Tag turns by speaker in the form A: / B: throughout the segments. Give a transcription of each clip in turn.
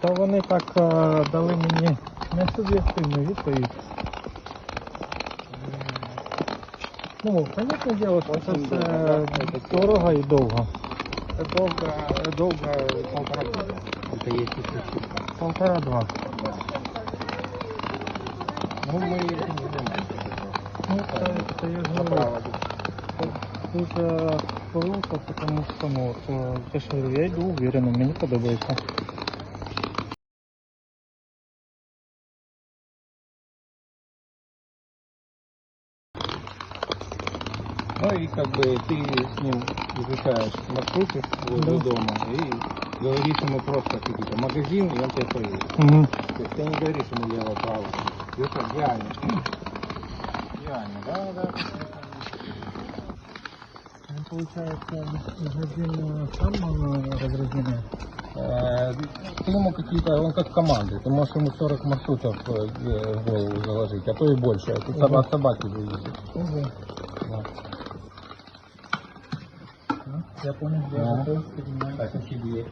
A: Та вони так е, дали мені несуб'єктивну відповідь. Ну, понятне діло, що це все дорого і довго.
B: Долго, долго полтора года. Это есть еще
A: Полтора-два.
B: Ну, мы этим не занимаемся.
A: Ну, це, це я ж говорю.
B: Направо.
A: Дуже велика, тому що ну, от, е, я ж говорю, я йду уверенно, мені подобається.
B: Ну и как бы ты с ним изучаешь маршруты возле
A: Да.
B: дома и говоришь ему просто какие-то магазин, и он тебе поедет.
A: Угу.
B: То есть ты не говоришь ему лево-право. И Это реально. Реально, да, да.
A: Ну, получается, магазин сам. Э,
B: Ты ему какие-то, он как команды, ты можешь ему 40 маршрутов э, в голову заложить, а то и больше. Это сама от собаки зависит.
A: Угу.
B: Да.
A: Я понял, я
B: Да.
A: готов, принимаю.
B: Так, ищи дверь.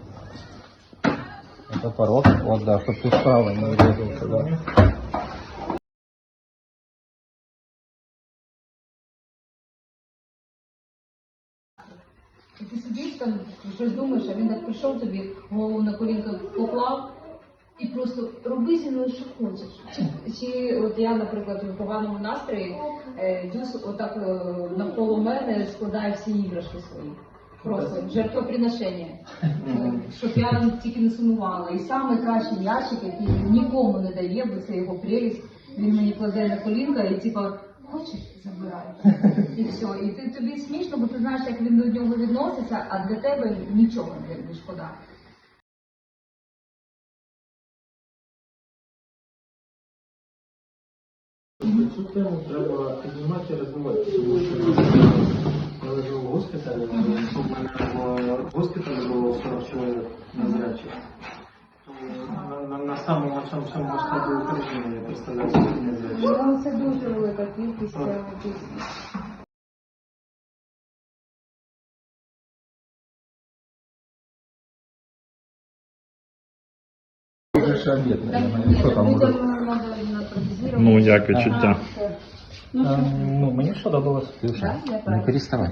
B: Это порог, вот да, чтобы ты справа не врезался, да.
C: І ти сидиш там, щось думаєш, а він так прийшов тобі, голову на колінка поклав і просто роби зі мною, що хочеш. Чи, чи от я, наприклад, в поганому настрої е, дюс отак е, навколо мене складає всі іграшки свої. Просто жертвоприношення. Е, Щоб я тільки не сумувала. І саме кращий ящик, який нікому не дає, бо це його прелість, він мені кладе на колінка і типа. Хочеш, забирай. І все. І ти, тобі смішно, бо ти знаєш, як він до нього відноситься, а для тебе нічого не, шкода.
D: Цю тему треба піднімати і розвивати, я лежав в госпіталі, щоб в мене в госпіталі було 40 чоловік незрячих. То на, на, на самому цьому цьому масштабі України я представляю собі незрячих.
C: Ну, це дуже велика кількість. це дійсно.
B: Уже обед, наверное. Что там уже?
E: Ну, як відчуття?
C: Ну,
A: мені сподобалось.
C: Да,
B: не переставай.